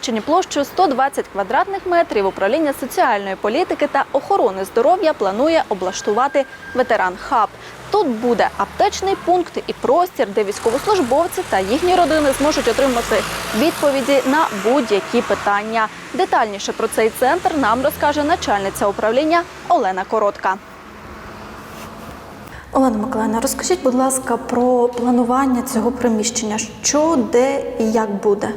приміщенні площею 120 квадратних метрів управління соціальної політики та охорони здоров'я планує облаштувати ветеран хаб. Тут буде аптечний пункт і простір, де військовослужбовці та їхні родини зможуть отримати відповіді на будь-які питання. Детальніше про цей центр нам розкаже начальниця управління Олена Коротка. Олена Миколаївна, розкажіть, будь ласка, про планування цього приміщення. Що, де і як буде?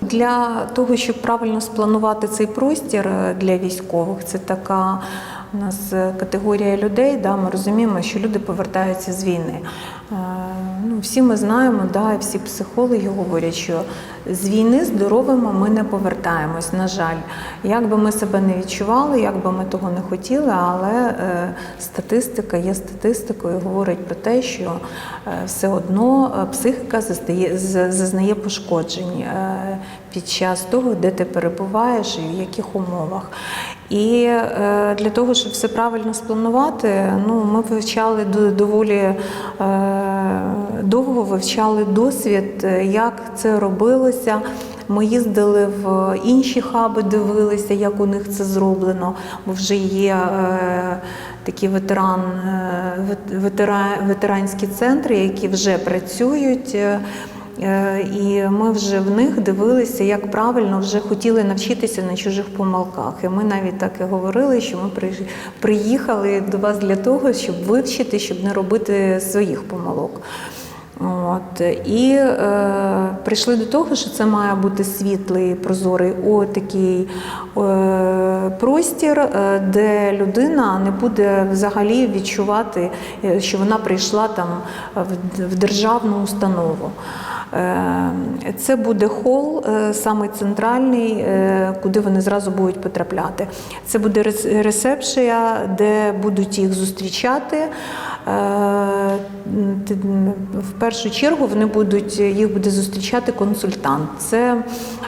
Для того, щоб правильно спланувати цей простір е, для військових, це така у нас е, категорія людей. Да, ми розуміємо, що люди повертаються з війни. Ну, всі ми знаємо, да, всі психологи говорять, що з війни здоровими ми не повертаємось. На жаль, як би ми себе не відчували, як би ми того не хотіли, але е, статистика є статистикою, говорить про те, що е, все одно е, психіка зазнає, з- зазнає пошкоджень е, під час того, де ти перебуваєш і в яких умовах. І е, для того, щоб все правильно спланувати, ну ми вивчали доволі е, довго вивчали досвід, е, як це робилося. Ми їздили в інші хаби, дивилися, як у них це зроблено, бо вже є е, такі ветеран, ветера- ветеранські центри, які вже працюють. Е, І ми вже в них дивилися, як правильно вже хотіли навчитися на чужих помилках. І ми навіть так і говорили, що ми приїхали до вас для того, щоб вивчити, щоб не робити своїх помилок. От і е, прийшли до того, що це має бути світлий, прозорий о, такий е, простір, е, де людина не буде взагалі відчувати, е, що вона прийшла там в державну установу. Е, Це буде хол, саме самий центральний, е, куди вони зразу будуть потрапляти. Це буде рес- ресепшія, де будуть їх зустрічати. Е, В першу чергу вони будуть їх буде зустрічати консультант. Це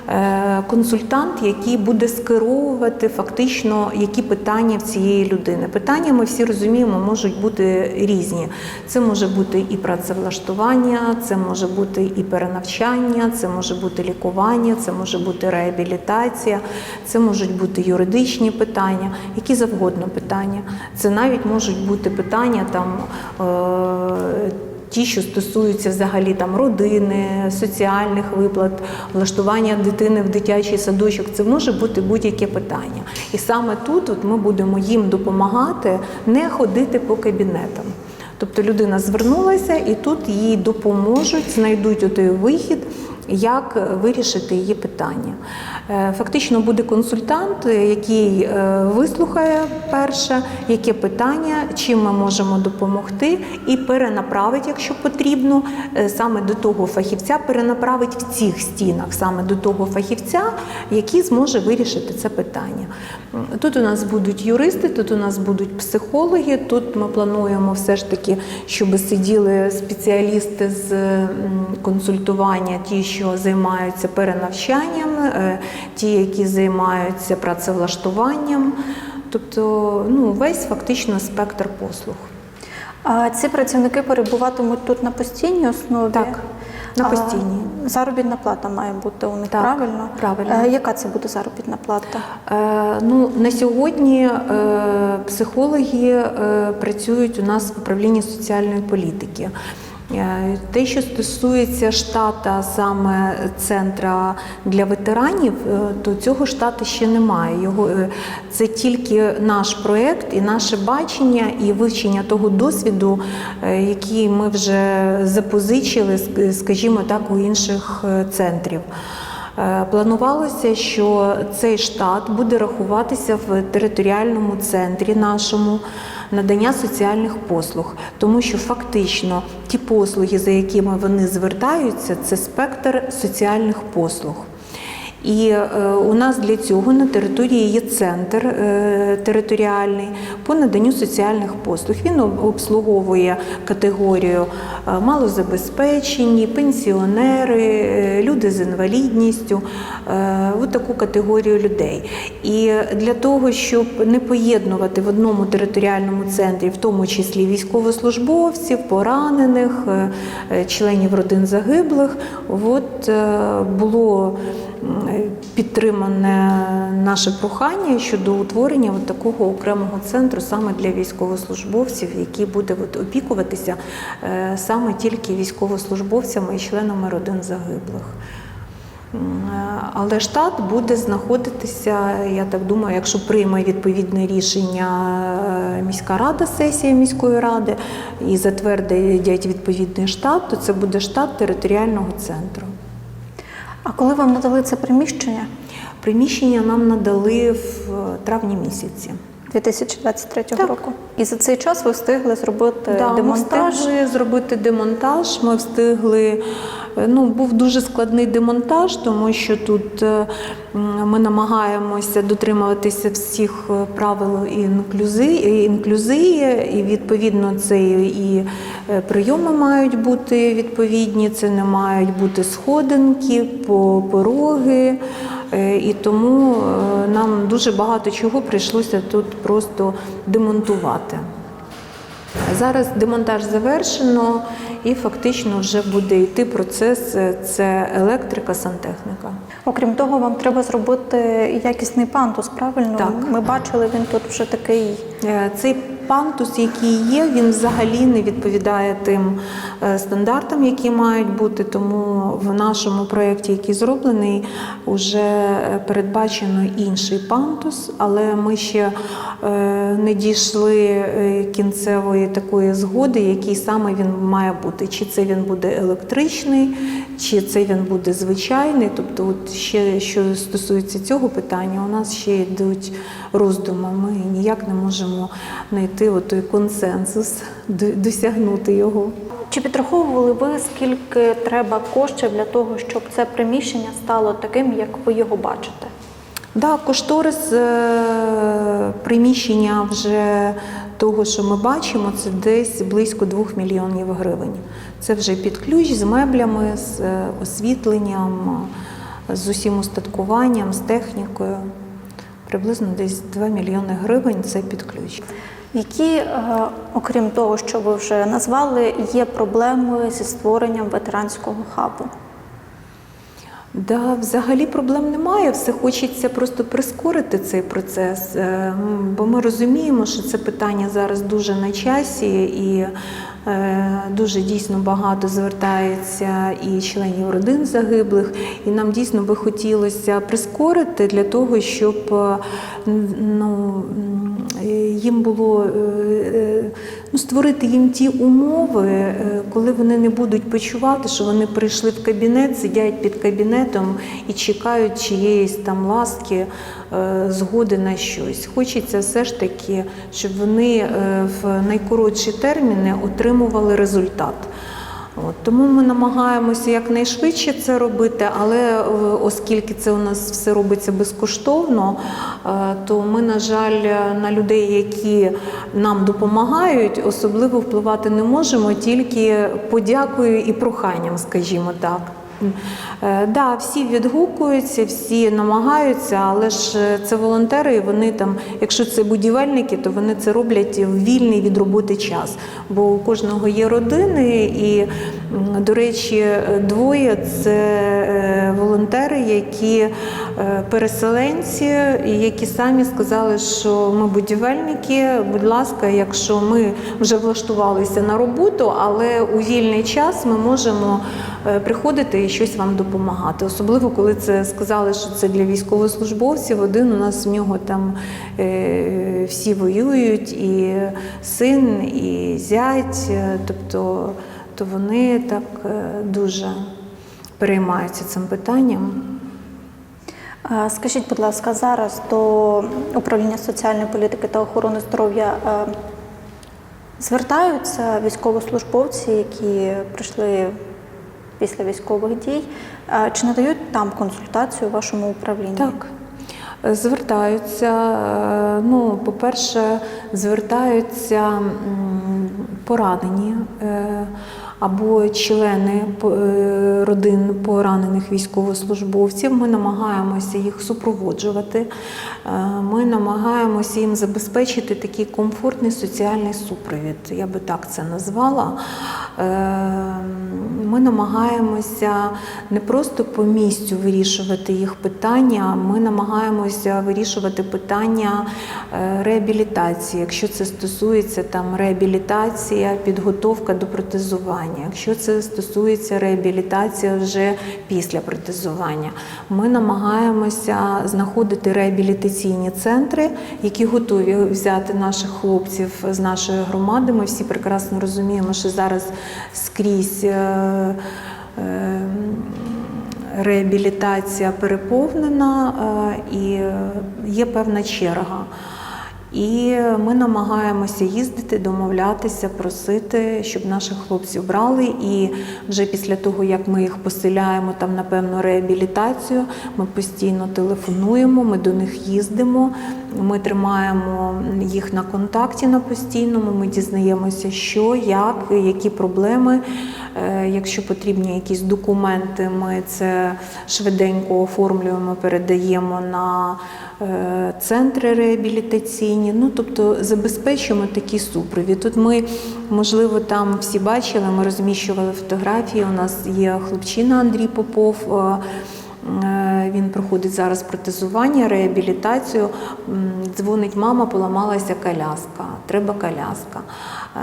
е, консультант, який буде скеровувати фактично, які питання в цієї людини. Питання ми всі розуміємо, можуть бути різні. Це може бути і працевлаштування, це може бути і перенавчання, це може бути лікування, це може бути реабілітація, це можуть бути юридичні питання, які завгодно питання. Це навіть можуть бути питання там. Е- Ті, що стосуються взагалі там родини, соціальних виплат, влаштування дитини в дитячий садочок, це може бути будь-яке питання. І саме тут от ми будемо їм допомагати не ходити по кабінетам. Тобто людина звернулася і тут їй допоможуть, знайдуть той вихід, як вирішити її питання. Е, Фактично буде консультант, який е, вислухає перше, яке питання, чим ми можемо допомогти, і перенаправить, якщо потрібно, е, саме до того фахівця, перенаправить в цих стінах саме до того фахівця, який зможе вирішити це питання. Тут у нас будуть юристи, тут у нас будуть психологи. Тут ми плануємо все ж таки, щоб сиділи спеціалісти з консультування, ті, що займаються перенавчанням, ті, які займаються працевлаштуванням. Тобто, ну, весь фактично спектр послуг. А ці працівники перебуватимуть тут на постійній основі? Так, на А. Заробітна плата має бути у них Так, правильно? правильно. Е, Яка це буде заробітна плата? Е, Ну, на сьогодні е, психологи е, працюють у нас в управлінні соціальної політики. Е, Те, що стосується штата саме центра для ветеранів, е, то цього штату ще немає. Його е, це тільки наш проєкт і наше бачення і вивчення того досвіду, який ми вже запозичили, скажімо так, у інших центрів. Е, Планувалося, що цей штат буде рахуватися в територіальному центрі нашому надання соціальних послуг, тому що фактично ті послуги, за якими вони звертаються, це спектр соціальних послуг. І е, у нас для цього на території є центр е, територіальний по наданню соціальних послуг. Він обслуговує категорію е, малозабезпечені, пенсіонери, люди з інвалідністю, от таку категорію людей. І для того, щоб не поєднувати в одному територіальному центрі, в тому числі військовослужбовців, поранених, членів родин загиблих, от було підтримане наше прохання щодо утворення от такого окремого центру саме для військовослужбовців, який буде от опікуватися е, саме тільки військовослужбовцями і членами родин загиблих. Е, Але штат буде знаходитися, я так думаю, якщо прийме відповідне рішення е, міська рада, сесія міської ради і затвердять відповідний штат, то це буде штат територіального центру. А коли вам надали це приміщення? Приміщення нам надали в е, травні місяці. 2023 Так. року. І за цей час ви встигли зробити Да, демонтаж. встигли зробити демонтаж. Ми встигли. е, Ну, був дуже складний демонтаж, тому що тут е, ми намагаємося дотримуватися всіх е, правил інклюзії, інклюзії, і відповідно це і прийоми мають бути відповідні, це не мають бути сходинки, по- пороги. Е, І тому е, нам дуже багато чого прийшлося тут просто демонтувати. Зараз демонтаж завершено і фактично вже буде йти процес е, це електрика, сантехніка. Окрім того, вам треба зробити якісний пантус, правильно? Так. Ми бачили, він тут вже такий. Цей пантус, який є, він взагалі не відповідає тим е, стандартам, які мають бути. Тому в нашому проєкті, який зроблений, вже передбачено інший пантус, але ми ще е, не дійшли е, кінцевої такої згоди, який саме він має бути. Чи це він буде електричний, чи це він буде звичайний. Тобто, от ще що стосується цього питання, у нас ще йдуть роздуми. Ми ніяк не можемо знайти той консенсус, досягнути його. Чи підраховували ви, скільки треба коштів для того, щоб це приміщення стало таким, як ви його бачите? Да, кошторис е, приміщення вже того, що ми бачимо, це десь близько 2 мільйонів гривень. Це вже під ключ з меблями, з е, освітленням, з усім устаткуванням, з технікою. Приблизно десь 2 мільйони гривень це під ключ. Які, е, окрім того, що ви вже назвали, є проблеми зі створенням ветеранського хабу? Да, взагалі проблем немає. Все хочеться просто прискорити цей процес, е, бо ми розуміємо, що це питання зараз дуже на часі, і е, дуже дійсно багато звертається і членів родин загиблих. І нам дійсно би хотілося прискорити для того, щоб ну, їм було е, е, ну, створити їм ті умови, е, коли вони не будуть почувати, що вони прийшли в кабінет, сидять під кабінетом і чекають чиєїсь там ласки, згоди на щось. Хочеться все ж таки, щоб вони в найкоротші терміни отримували результат. От, тому ми намагаємося якнайшвидше це робити, але е, оскільки це у нас все робиться безкоштовно, е, то ми, на жаль, на людей, які нам допомагають, особливо впливати не можемо, тільки подякою і проханням, скажімо так. Е, Да, всі відгукуються, всі намагаються, але ж е, це волонтери, і вони там, якщо це будівельники, то вони це роблять в вільний від роботи час. Бо у кожного є родини, і, до речі, е, двоє це волонтери, які переселенці, які самі сказали, що ми будівельники, будь ласка, якщо ми вже влаштувалися на роботу, але у вільний час ми можемо е, приходити і щось вам допомагати. Особливо, коли це сказали, що це для військовослужбовців. Один у нас в нього там е, всі воюють, і син, і зять. е, Тобто, то вони так е, дуже переймаються цим питанням. Скажіть, будь ласка, зараз до управління соціальної політики та охорони здоров'я звертаються військовослужбовці, які прийшли після військових дій. Чи надають там консультацію вашому управлінні? Так. Звертаються, е, ну, по-перше, звертаються поранені е, або члени е, родин поранених військовослужбовців. Ми намагаємося їх супроводжувати. Е, Ми намагаємося їм забезпечити такий комфортний соціальний супровід. Я би так це назвала. Е, ми намагаємося не просто по місцю вирішувати їх питання, ми намагаємося вирішувати питання е, реабілітації, якщо це стосується там реабілітація, підготовка до протезування, якщо це стосується реабілітація вже після протезування. Ми намагаємося знаходити реабілітаційні центри, які готові взяти наших хлопців з нашої громади. Ми всі прекрасно розуміємо, що зараз скрізь. Е, е, Реабілітація переповнена е, і є певна черга. І ми намагаємося їздити, домовлятися, просити, щоб наших хлопців брали. І вже після того, як ми їх поселяємо там на певну реабілітацію, ми постійно телефонуємо, ми до них їздимо, ми тримаємо їх на контакті на постійному. Ми дізнаємося, що, як, які проблеми. Е, Якщо потрібні якісь документи, ми це швиденько оформлюємо, передаємо на центри реабілітаційні. Ну тобто забезпечуємо такий супровід. Тут ми, можливо, там всі бачили, ми розміщували фотографії. У нас є хлопчина Андрій Попов. е, Е, Він проходить зараз протезування, реабілітацію. Дзвонить мама, поламалася коляска. Треба коляска. Е,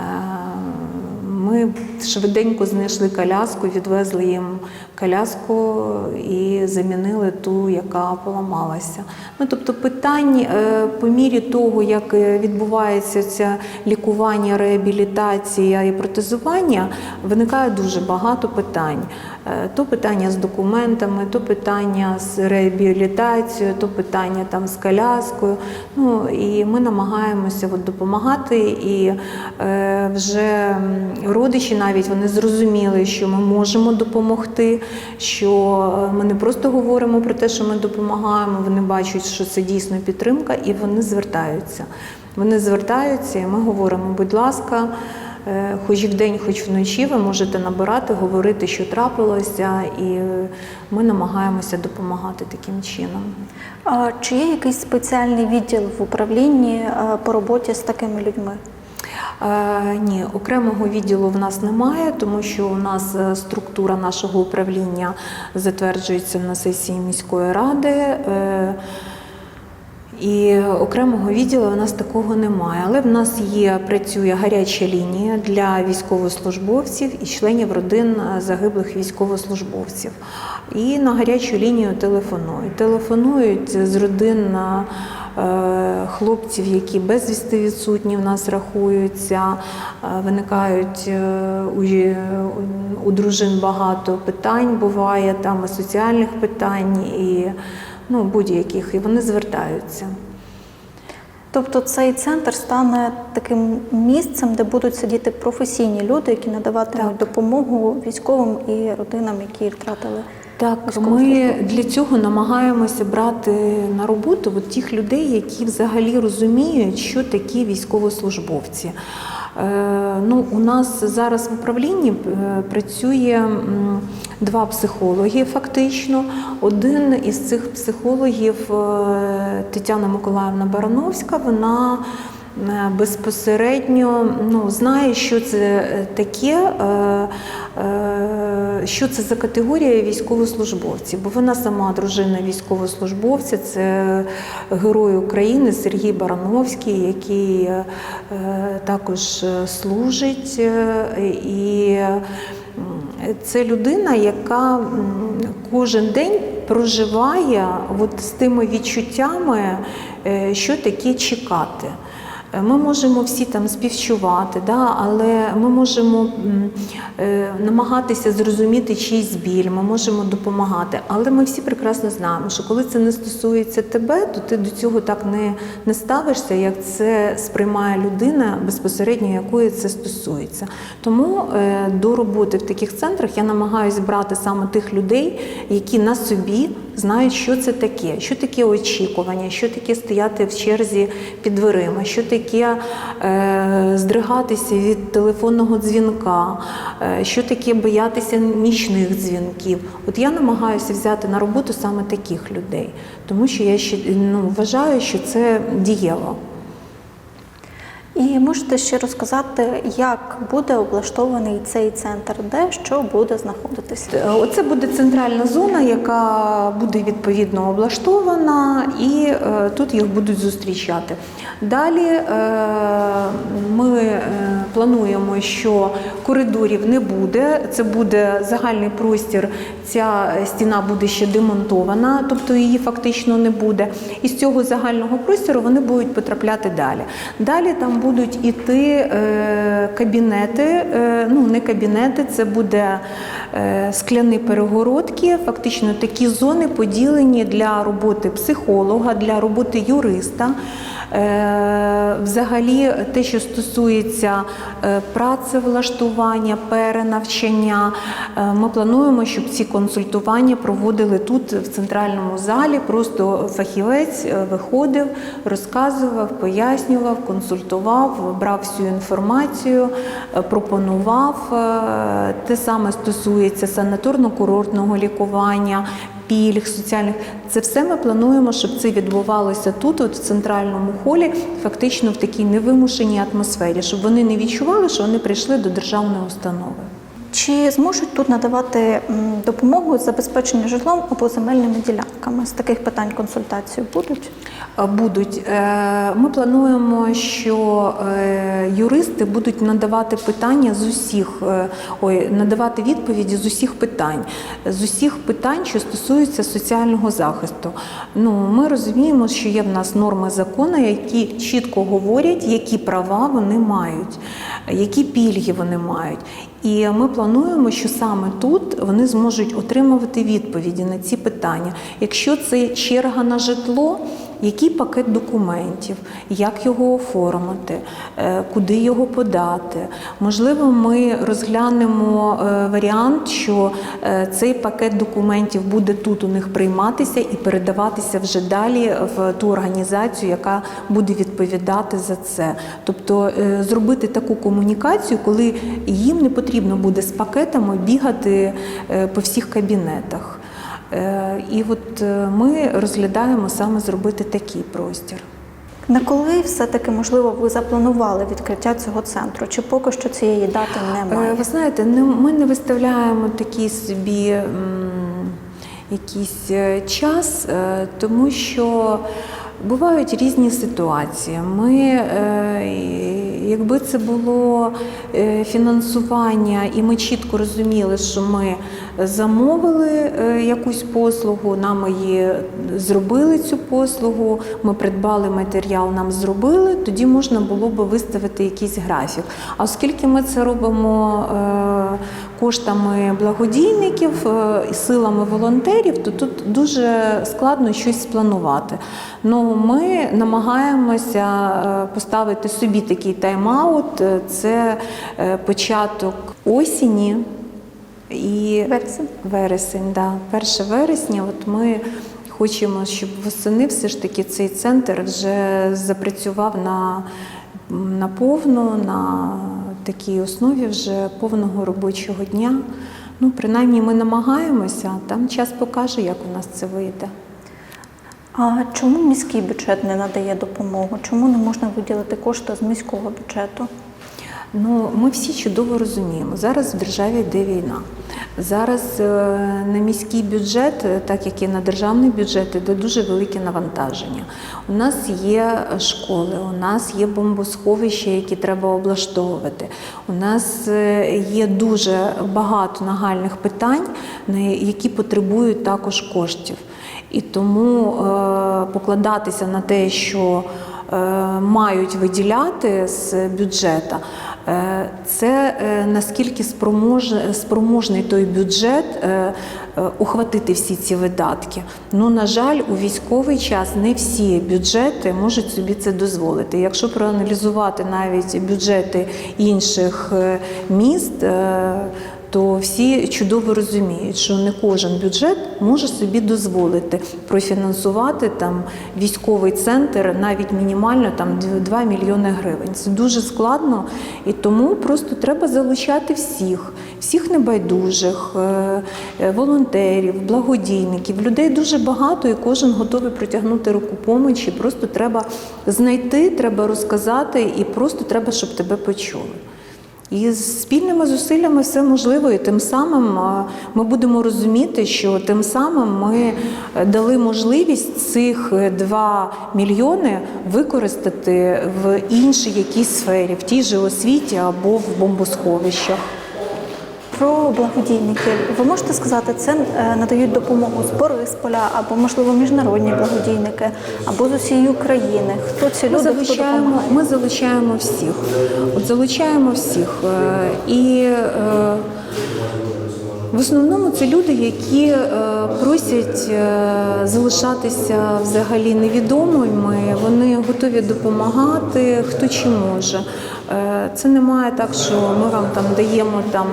Ми швиденько знайшли коляску, відвезли їм коляску і замінили ту, яка поламалася. Ну, тобто питань е, по мірі того, як е, відбувається це лікування, реабілітація і протезування, виникає дуже багато питань. Е, То питання з документами, то питання з реабілітацією, то питання там з коляскою. Ну і ми намагаємося от допомагати. І е, вже родичі навіть вони зрозуміли, що ми можемо допомогти, що ми не просто говоримо про те, що ми допомагаємо. Вони бачать, що це дійсно підтримка, і вони звертаються. Вони звертаються, і ми говоримо, будь ласка. Е, Хоч вдень, хоч вночі ви можете набирати, говорити, що трапилося, і ми намагаємося допомагати таким чином. А чи є якийсь спеціальний відділ в управлінні е, по роботі з такими людьми? Е, Ні, окремого відділу в нас немає, тому що у нас е, структура нашого управління затверджується на сесії міської ради. е, І окремого відділу у нас такого немає. Але в нас є працює гаряча лінія для військовослужбовців і членів родин загиблих військовослужбовців. І на гарячу лінію телефонують. Телефонують з родин хлопців, які безвісти відсутні в нас рахуються. Е, Виникають е, у дружин багато питань, буває там і соціальних питань, і ну, будь-яких, і вони звертаються. Тобто цей центр стане таким місцем, де будуть сидіти професійні люди, які надаватимуть Так. допомогу військовим і родинам, які втратили. Так, ми для цього намагаємося брати на роботу от тих людей, які взагалі розуміють, що такі військовослужбовці. Е, ну, у нас зараз в управлінні е, працює два психологи, фактично. Один із цих психологів е, Тетяна Миколаївна Барановська, вона безпосередньо ну, знає, що це е, таке, е, е, що це за категорія військовослужбовців, бо вона сама дружина військовослужбовця, це герой України Сергій Барановський, який е, також е, служить. е, І це людина, яка кожен день проживає от з тими відчуттями, е, що таке чекати. Е, Ми можемо всі там співчувати, да, але ми можемо е, намагатися зрозуміти чийсь біль, ми можемо допомагати. Але ми всі прекрасно знаємо, що коли це не стосується тебе, то ти до цього так не, не ставишся, як це сприймає людина, безпосередньо якої це стосується. Тому е, до роботи в таких центрах я намагаюся брати саме тих людей, які на собі знають, що це таке, що таке очікування, що таке стояти в черзі під дверима, що таке е, здригатися від телефонного дзвінка, е, що таке боятися нічних дзвінків. От я намагаюся взяти на роботу саме таких людей, тому що я ще ну, вважаю, що це дієво. І можете ще розказати, як буде облаштований цей центр, де що буде знаходитися? Е, Оце буде центральна зона, яка буде відповідно облаштована, і е, тут їх будуть зустрічати. Далі е, ми плануємо, що коридорів не буде. Це буде загальний простір. Ця стіна буде ще демонтована, тобто її фактично не буде. І з цього загального простору вони будуть потрапляти далі. Далі там будуть іти е, кабінети, е, ну не кабінети, це буде е, скляні перегородки. Фактично такі зони поділені для роботи психолога, для роботи юриста. Е, Взагалі, те, що стосується е, працевлаштування, перенавчання, е, ми плануємо, щоб ці консультування проводили тут, в центральному залі. Просто фахівець виходив, розказував, пояснював, консультував, брав всю інформацію, пропонував. Те саме стосується санаторно-курортного лікування пільг, соціальних. Це все ми плануємо, щоб це відбувалося тут, от в центральному холі, фактично в такій невимушеній атмосфері, щоб вони не відчували, що вони прийшли до державної установи. Чи зможуть тут надавати допомогу з забезпечення житлом або земельними ділянками? З таких питань консультації будуть? Е, Будуть. Е, Ми плануємо, що е, юристи будуть надавати питання з усіх, ой, надавати відповіді з усіх питань, з усіх питань, що стосуються соціального захисту. Ну, ми розуміємо, що є в нас норми закону, які чітко говорять, які права вони мають, які пільги вони мають. І ми плануємо, що саме тут вони зможуть отримувати відповіді на ці питання. Якщо це черга на житло, який пакет документів, як його оформити, е, куди його подати. Можливо, ми розглянемо е, варіант, що е, цей пакет документів буде тут у них прийматися і передаватися вже далі в ту організацію, яка буде відповідати за це. Тобто зробити таку комунікацію, коли їм не потрібно буде з пакетами бігати по всіх кабінетах. Е, І от е, ми розглядаємо саме зробити такий простір. На коли все-таки можливо ви запланували відкриття цього центру? Чи поки що цієї дати Е, немає? Ви знаєте, ми не виставляємо такий собі якийсь час, тому що бувають різні ситуації. Ми, е, якби це було е, фінансування, і ми чітко розуміли, що ми замовили е, якусь послугу, нам її зробили цю послугу, ми придбали матеріал, нам зробили, тоді можна було би виставити якийсь графік. А оскільки ми це робимо коштами благодійників е, і силами волонтерів, то тут дуже складно щось спланувати. Ну, ми намагаємося е, поставити собі такий тайм-аут. Е, Це початок осені. І Вересень? вересень, да. 1 вересня. От ми хочемо, щоб восени все ж таки цей центр вже запрацював на, на повну, на такій основі вже повного робочого дня. Ну, принаймні, ми намагаємося, там час покаже, як у нас це вийде. А чому міський бюджет не надає допомогу? Чому не можна виділити кошти з міського бюджету? Ну, ми всі чудово розуміємо. Зараз в державі йде війна. Зараз е, на міський бюджет, е, так як і на державний бюджет, йде дуже велике навантаження. У нас є школи, у нас є бомбосховища, які треба облаштовувати. У нас е, є дуже багато нагальних питань, які потребують також коштів. І тому е, покладатися на те, що е, мають виділяти з бюджету, е, це е, наскільки спроможний, той бюджет е, е, ухватити всі ці видатки. Ну, на жаль, у військовий час не всі бюджети можуть собі це дозволити. Якщо проаналізувати навіть бюджети інших е, міст, е, то всі чудово розуміють, що не кожен бюджет може собі дозволити профінансувати там військовий центр навіть мінімально там 2 мільйони гривень. Це дуже складно, і тому просто треба залучати всіх, всіх небайдужих, е, е, волонтерів, благодійників. Людей дуже багато, і кожен готовий протягнути руку помочі. Просто треба знайти, треба розказати, і просто треба, щоб тебе почули. І з спільними зусиллями все можливо, і тим самим ми будемо розуміти, що тим самим ми е, дали можливість цих 2 мільйони використати в іншій якійсь сфері, в тій же освіті або в бомбосховищах. Про благодійників ви можете сказати, це е, надають допомогу з Борисполя або можливо міжнародні благодійники, або з усієї України. Хто ці люди хто залучаємо, ми залучаємо всіх. От залучаємо всіх. Е, І е, в основному це люди, які е, просять е, залишатися взагалі невідомими. Вони готові допомагати, хто чи може. Е, Це немає так, що ми вам там даємо там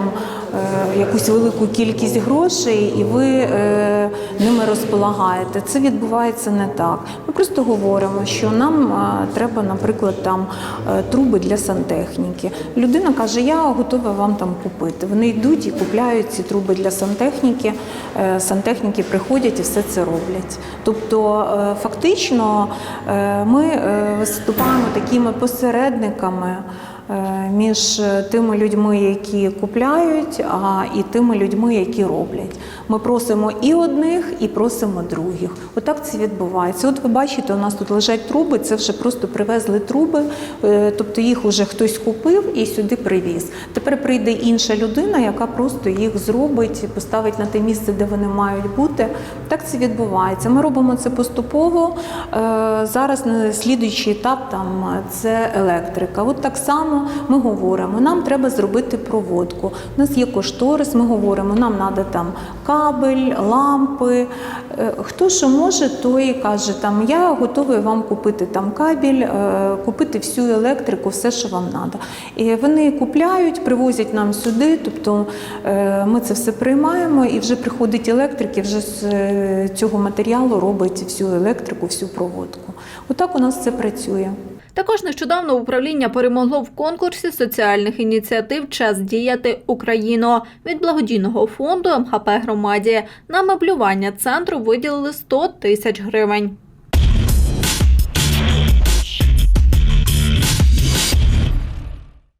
якусь велику кількість грошей, і ви е, ними розполагаєте. Це відбувається не так. Ми просто говоримо, що нам е, треба, наприклад, там е, труби для сантехніки. Людина каже, я готова вам там купити. Вони йдуть і купляють ці труби для сантехніки. Е, Сантехніки приходять і все це роблять. Тобто, е, фактично, е, ми е, виступаємо такими посередниками е, між тими людьми, які купляють, а і тими людьми, які роблять. Ми просимо і одних, і просимо других. Отак це відбувається. От ви бачите, у нас тут лежать труби, це вже просто привезли труби, е, тобто їх вже хтось купив і сюди привіз. Тепер прийде інша людина, яка просто їх зробить, поставить на те місце, де вони мають бути. Так це відбувається. Ми робимо це поступово. Е, Зараз слідуючий етап там е, це електрика. От так само ми говоримо, нам треба зробити проводку. У нас є кошторис, ми говоримо, нам треба там кабель, лампи. Е, Хто що може, той каже, там я готовий вам купити там кабель, е, купити всю електрику, все, що вам треба. І вони купляють, привозять нам сюди, тобто е, ми це все приймаємо, і вже приходить електрик, і вже з цього матеріалу робить всю електрику, всю проводку. Отак у нас це працює. Також нещодавно управління перемогло в конкурсі соціальних ініціатив Час діяти Україно від благодійного фонду МХП громаді. На меблювання центру виділили 100 тисяч гривень.